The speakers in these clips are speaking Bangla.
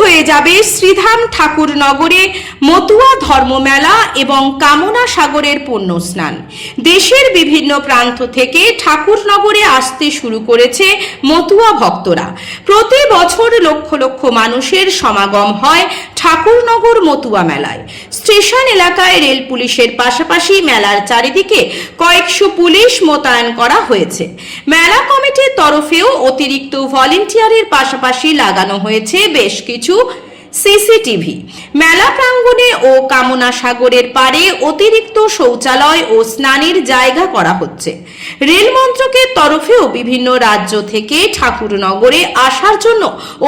হয়ে যাবে শ্রীধাম ঠাকুর নগরে মতুয়া ধর্মমেলা এবং কামনা সাগরের পণ্য স্নান। দেশের বিভিন্ন প্রান্ত থেকে ঠাকুর নগরে আসতে শুরু করেছে মতুয়া ভক্তরা। প্রতি বছর লক্ষ লক্ষ মানুষের সমাগম হয় ঠাকুরনগর মতুয়া মেলায়। স্টেশন এলাকায় রেল পুলিশের পাশাপাশি মেলার চারিদিকে কয়েকশো পুলিশ মোতায়েন করা হয়েছে। মেলা কমিটির তরফেও অতিরিক্ত ভলেন্টিয়ারের পাশাপাশি লাগানো হয়েছে বেশ কিছু সিসিটিভি। মেলা প্রাঙ্গণে ও কামনা সাগরের পারে অতিরিক্ত শৌচালয় ও স্নানের জায়গা করা হচ্ছে। রেল মন্ত্রকের তরফেও বিভিন্ন রাজ্য থেকে ঠাকুরনগরে আসার জন্য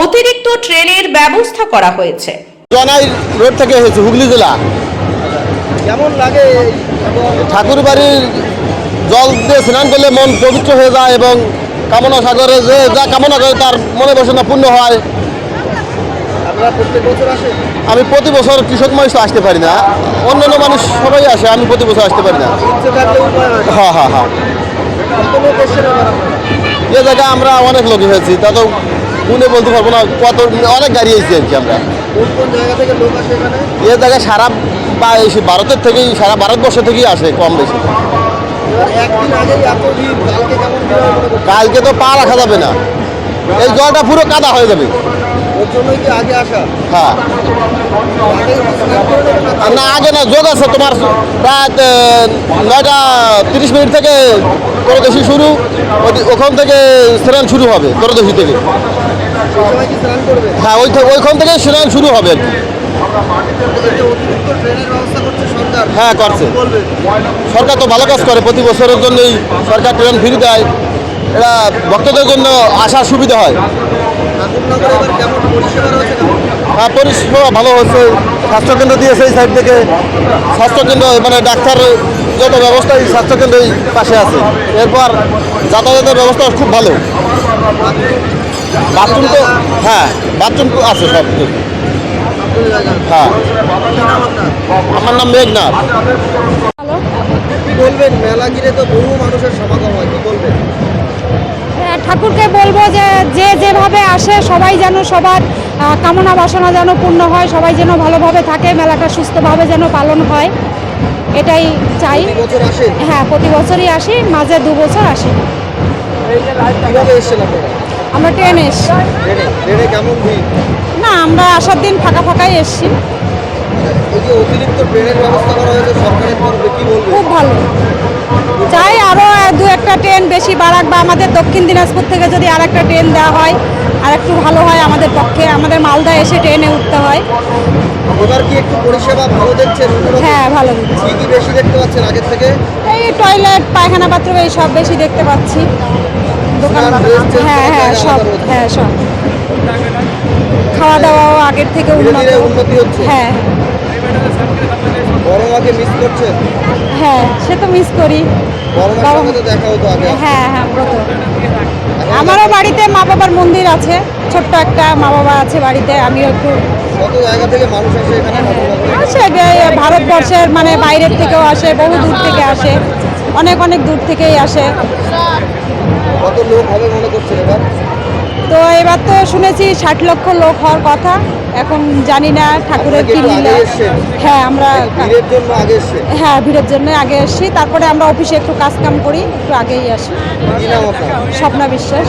অতিরিক্ত ট্রেনের ব্যবস্থা করা হয়েছে। জনাই রোড থেকে এসেছি হুগলি জেলা। কেমন লাগে ঠাকুর বাড়ির জল দিয়ে স্নান করলে মন পবিত্র হয়ে যায় এবং কামনা সাগরে যে যা কামনা করে তার মনে বাসনা পূর্ণ হয়। আমি প্রতি বছর কৃষক মানুষ আসতে পারি না। অন্যান্য মানুষ সবাই আসে আমি প্রতি বছর আসতে পারি না। হয়। হ্যাঁ হ্যাঁ? এ জায়গায় আমরা অনেক লোক হয়েছি তা তো গুনে বলতে পারব না কত অনেক গাড়ি এসেছি আর কি আমরা। এ জায়গায় সারা বা এই ভারতের থেকেই সারা ভারতবর্ষ থেকেই আসে কম বেশি। কালকে মনে? কালকে তো পা রাখা যাবে না। এই জলটা পুরো কাদা হয়ে যাবে। হ্যাঁ। না আগে না যোগ আছে তোমার প্রায় নয়টা তিরিশ মিনিট থেকে তরদশী শুরু ওখান থেকে স্নান শুরু হবে তরদশী থেকে। হ্যাঁ ওই ওইখান থেকে স্নান শুরু হবে হ্যাঁ, করছে। সরকার তো ভালো কাজ করে প্রতি বছরের জন্যই সরকার ট্রেন ফ্রি দেয়। এটা ভক্তদের জন্য আসার সুবিধা হয়। হ্যাঁ পরিষেবা ভালো হচ্ছে স্বাস্থ্যকেন্দ্র দিয়েছে এই সাইড থেকে। স্বাস্থ্যকেন্দ্র মানে ডাক্তার যত ব্যবস্থা এই স্বাস্থ্যকেন্দ্র পাশে আছে। এরপর যাতায়াতের ব্যবস্থা খুব ভালো। বাথরুম তো হ্যাঁ বাথরুম তো আছে সব হ্যাঁ। আমার নাম মেঘনাথ বলবেন? মেলা ঘিরে তো বহু মানুষের সমাগম হয় কি বলবেন? হ্যাঁ, ঠাকুরকে বলব যে যে যেভাবে আসে সবাই যেন সবার কামনা বাসনা যেন পূর্ণ হয় সবাই যেন ভালোভাবে থাকে মেলাটা সুস্থভাবে যেন পালন হয় এটাই চাই। হ্যাঁ প্রতি বছরই আসি মাঝে দু বছর আসি। আমরা ট্রেনে এসছি। ট্রেনে কেমন ভিড়? না আমরা আসার দিন ফাঁকা ফাঁকাই এসছি। এই যে অতিরিক্ত ট্রেনের ব্যবস্থা করা হয়েছে সরকারের তরফে কি বলবেন? খুব ভালো। চাই আরও দু একটা ট্রেন বেশি বাড়াক বা আমাদের দক্ষিণ দিনাজপুর থেকে যদি আর একটা ট্রেন দেওয়া হয় আর একটু ভালো হয় আমাদের পক্ষে। আমাদের মালদা এসে ট্রেনে উঠতে হয়। এবার কি একটু পরিষেবা ভালো দেখছেন? হ্যাঁ ভালো কি কি বেশি দেখতে পাচ্ছেন আগের থেকে? এই টয়লেট পায়খানা বাথরুম এই সব বেশি দেখতে পাচ্ছি। হ্যাঁ হ্যাঁ সব আলাদা হ্যাঁ সব। খাওয়া দাওয়াও আগের থেকে উন্নত। উন্নতি হচ্ছে। হ্যাঁ। বড় মিস করছেন হ্যাঁ সে তো মিস করি। হ্যাঁ হ্যাঁ আমারও বাড়িতে মা বাবার মন্দির আছে। ছোট্ট একটা মা বাবা আছে বাড়িতে আমিও একটু ভারতবর্ষের মানে বাইরের থেকেও আসে বহু দূর থেকে আসে। অনেক অনেক দূর থেকেই আসে। কত লোক হবে মনে করছেন এবার? তো এবার তো শুনেছি ষাট লক্ষ লোক হওয়ার কথা। এখন জানি না ঠাকুরের কি লীলা। হ্যাঁ আমরা ভিড়ের জন্য আগে এসছে হ্যাঁ ভিড়ের জন্য আগে এসছি। তারপরে আমরা অফিসে একটু কাজ কাম করি একটু আগেই আসি। স্বপ্না বিশ্বাস।